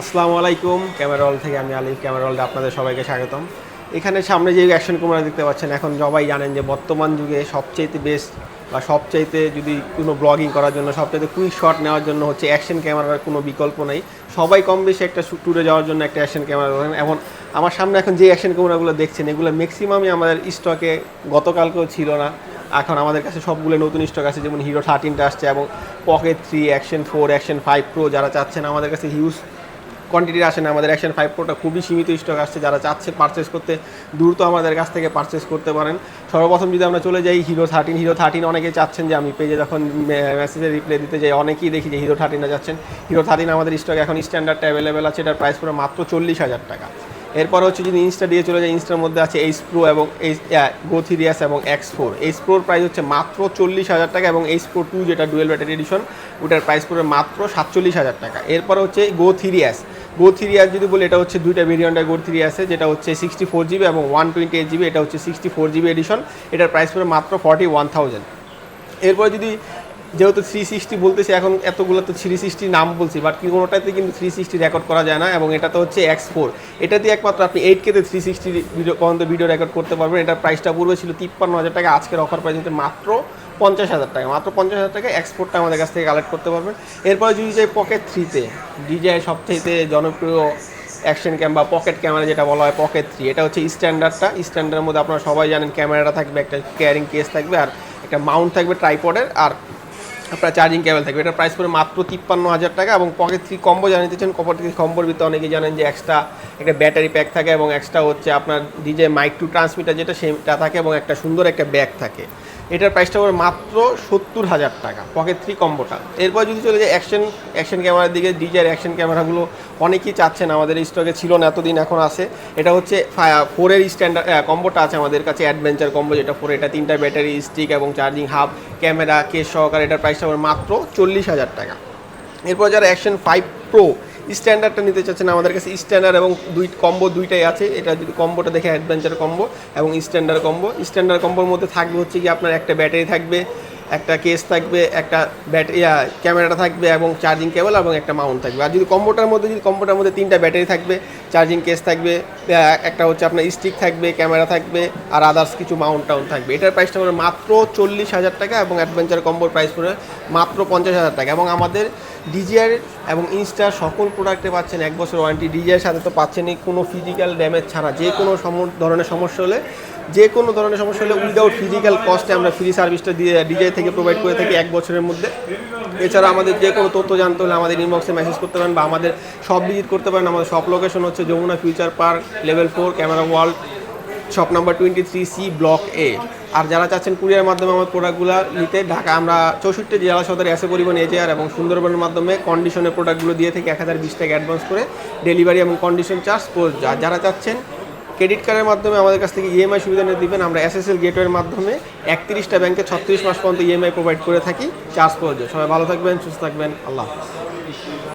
আসসালামু আলাইকুম। ক্যামেরল থেকে আমি আলিফ ক্যামেরলটা আপনাদের সবাইকে স্বাগতম। এখানে সামনে যে অ্যাকশন ক্যামেরা দেখতে পাচ্ছেন, এখন সবাই জানেন যে বর্তমান যুগে সবচাইতে বেস্ট বা সবচাইতে যদি কোনো ব্লগিং করার জন্য, সবচাইতে কুইক শট নেওয়ার জন্য হচ্ছে অ্যাকশন ক্যামেরার কোনো বিকল্প নেই। সবাই কম বেশি একটা ট্যুরে যাওয়ার জন্য একটা অ্যাকশন ক্যামেরা এখন আমার সামনে এখন যে অ্যাকশন ক্যামেরাগুলো দেখছেন, এগুলো ম্যাক্সিমামই আমাদের স্টকে গতকালকেও ছিল না। এখন আমাদের কাছে সবগুলো নতুন স্টক আছে, যেমন হিরো থার্টিনটা আসছে এবং pocket three action four action five pro যারা চাচ্ছেন, আমাদের কাছে হিউজ কোয়ান্টিটির আসে না, আমাদের অ্যাকশন ফাইভ প্রোটা খুবই সীমিত স্টক আসছে, যারা চাচ্ছে পারচেস করতে দ্রুত আমাদের কাছ থেকে পারচেস করতে পারেন। সর্বপ্রথম যদি আমরা চলে যাই হিরো থার্টিন হিরো থার্টিন অনেকে চাচ্ছেন যে আমি পেজে যখন মেসেজে রিপ্লাই দিতে যাই, অনেকেই দেখি যে হিরো থার্টিনটা যাচ্ছেন। হিরো থার্টিন আমাদের স্টক এখন স্ট্যান্ডার্ডটা অ্যাভেলেবেল আছে, এটার প্রাইস পুরো মাত্র চল্লিশ হাজার টাকা। এরপর হচ্ছে যদি ইনস্টা দিয়ে চলে যায় ইনস্টার মধ্যে আছে এইচ প্রো এবং এইচ গো থ্রিয়াস এবং এক্স ফোর এইচ প্রোর প্রাইস হচ্ছে মাত্র চল্লিশ হাজার টাকা এবং এইচ প্রো টু যেটা ডুয়েল ব্যাটারি এডিশন ওটার প্রাইস পড়বে মাত্র সাতচল্লিশ হাজার টাকা। এরপর হচ্ছে গো থ্রিয়াস গো থ্রি আর যদি বলি, এটা হচ্ছে দুইটা ভেরিয়েন্টের গো থ্রি আছে, যেটা হচ্ছে সিক্সটি ফোর জিবি এবং ওয়ান টোয়েন্টি এইট জিবি এটা হচ্ছে সিক্সটি ফোর জিবি এডিশন এটার প্রাইস পড়বে মাত্র ফর্টি ওয়ান থাউজেন্ড এরপরে যদি যেহেতু থ্রি সিক্সটি বলতেছি, এখন এতগুলো তো থ্রি সিক্সটি নাম বলছি বাট কি কোনোটাতে কিন্তু থ্রি সিক্সটি রেকর্ড করা যায় না, এবং এটা তো হচ্ছে এক্স ফোর এটাতে একমাত্র আপনি এইট কেতে থ্রি সিক্সটি ভিডিও পর্যন্ত ভিডিও রেকর্ড করতে পারবেন, এটার প্রাইসটা পূর্বে ছিল তিপ্পান্ন হাজার টাকা, আজকের অফার প্রাইস হচ্ছে মাত্র পঞ্চাশ হাজার টাকা, মাত্র পঞ্চাশ হাজার টাকা এক্সপোর্টটা আমাদের কাছ থেকে কালেক্ট করতে পারবেন এরপরে যদি যাই পকেট থ্রিতে ডিজাই সবথেকে জনপ্রিয় অ্যাকশন ক্যাম বা পকেট ক্যামেরা যেটা বলা হয় পকেট থ্রি এটা হচ্ছে স্ট্যান্ডার্ডটা স্ট্যান্ডার্ডের মধ্যে আপনারা সবাই জানেন ক্যামেরাটা থাকবে, একটা ক্যারিং কেস থাকবে আর একটা মাউন্ট থাকবে ট্রাইপডের আর আপনার চার্জিং কেবল থাকবে। এটার প্রাইস পড়ে মাত্র তিপ্পান্ন হাজার টাকা এবং পকেট থ্রি কম্বো জানিয়ে চান পকেট থ্রি কম্বোর ভিতরে অনেকে জানেন যে এক্সট্রা একটা ব্যাটারি প্যাক থাকে এবং এক্সট্রা হচ্ছে আপনার ডিজে মাইক টু ট্রান্সমিটার যেটা সেটা থাকে এবং একটা সুন্দর একটা ব্যাগ থাকে। এটার প্রাইসটা পড়ে মাত্র সত্তর হাজার টাকা পকেট থ্রি কম্বোটা এরপর যদি চলে যায় অ্যাকশন অ্যাকশন ক্যামেরার দিকে ডিজের অ্যাকশন ক্যামেরাগুলো অনেকেই চাচ্ছেন, আমাদের স্টকে ছিল না, এতদিন এখন আছে। এটা হচ্ছে ফোরের স্ট্যান্ডার্ড কম্বোটা আছে আমাদের কাছে অ্যাডভেঞ্চার কম্বো যেটা ফোর এটা তিনটা ব্যাটারি স্টিক এবং চার্জিং হাব ক্যামেরা কেস সহকারে এটার প্রাইসটা পড়ে মাত্র চল্লিশ হাজার টাকা। এরপর যারা অ্যাকশন ফাইভ প্রো স্ট্যান্ডার্ডটা নিতে চাচ্ছেন, আমাদের কাছে স্ট্যান্ডার্ড এবং দুই কম্বো দুইটাই আছে। এটা যদি কম্বোটা দেখে অ্যাডভেঞ্চার কম্বো এবং স্ট্যান্ডার্ড কম্বো স্ট্যান্ডার্ড কম্বোর মধ্যে থাকবে হচ্ছে কি আপনার একটা ব্যাটারি থাকবে একটা কেস থাকবে, একটা ব্যাটারি ক্যামেরাটা থাকবে এবং চার্জিং কেবল এবং একটা মাউন্ট থাকবে। আর যদি কম্বোটার মধ্যে, যদি কম্বোটার মধ্যে তিনটা ব্যাটারি থাকবে চার্জিং কেস থাকবে একটা হচ্ছে আপনার স্টিক থাকবে ক্যামেরা থাকবে, আর আদার্স কিছু মাউন্ট টাউন থাকবে। এটার প্রাইসটা পড়ে মাত্র চল্লিশ হাজার টাকা এবং অ্যাডভেঞ্চার কম্বোর প্রাইস পড়ে মাত্র পঞ্চাশ হাজার টাকা। এবং আমাদের ডিজিআর এবং ইনস্টার সকল প্রোডাক্টে পাচ্ছেন এক বছর ওয়ারেন্টি ডিজিআর সাথে তো পাচ্ছেনই কোনো ফিজিক্যাল ড্যামেজ ছাড়া। যে কোনো সম- ধরনের সমস্যা হলে যে কোনো ধরনের সমস্যা হলে উইদাউট ফিজিক্যাল কস্টে আমরা ফ্রি সার্ভিসটা দিয়ে ডিজিআই থেকে প্রোভাইড করে থাকি এক বছরের মধ্যে। এছাড়া আমাদের যে কোনো তথ্য জানতে হলে আমাদের ইনবক্সে মেসেজ করতে পারেন বা আমাদের সব ভিজিট করতে পারেন। আমাদের সব লোকেশন হচ্ছে Jamuna future park level four camera world shop number twenty three C block এ আর যারা চাচ্ছেন কুরিয়ার মাধ্যমে আমার প্রোডাক্টগুলো নিতে, ঢাকা আমরা চৌষট্টি জেলা সদরে এসে পরিবহন এজেআর এবং সুন্দরবনের মাধ্যমে কন্ডিশনের প্রোডাক্টগুলো দিয়ে থেকে এক হাজার বিশ টাকা অ্যাডভান্স করে। ডেলিভারি এবং কন্ডিশন চার্জ যারা চাচ্ছেন ক্রেডিট কার্ডের মাধ্যমে আমাদের কাছ থেকে ইএমআই সুবিধা নিয়ে দিবেন। আমরা এসএসএল গেটওয়ের মাধ্যমে একত্রিশটা ব্যাংকে ছত্রিশ মাস পর্যন্ত ইএমআই প্রোভাইড করে থাকি। চার্জ পর্যন্ত সবাই ভালো থাকবেন, সুস্থ থাকবেন। আল্লাহ হাফিজ।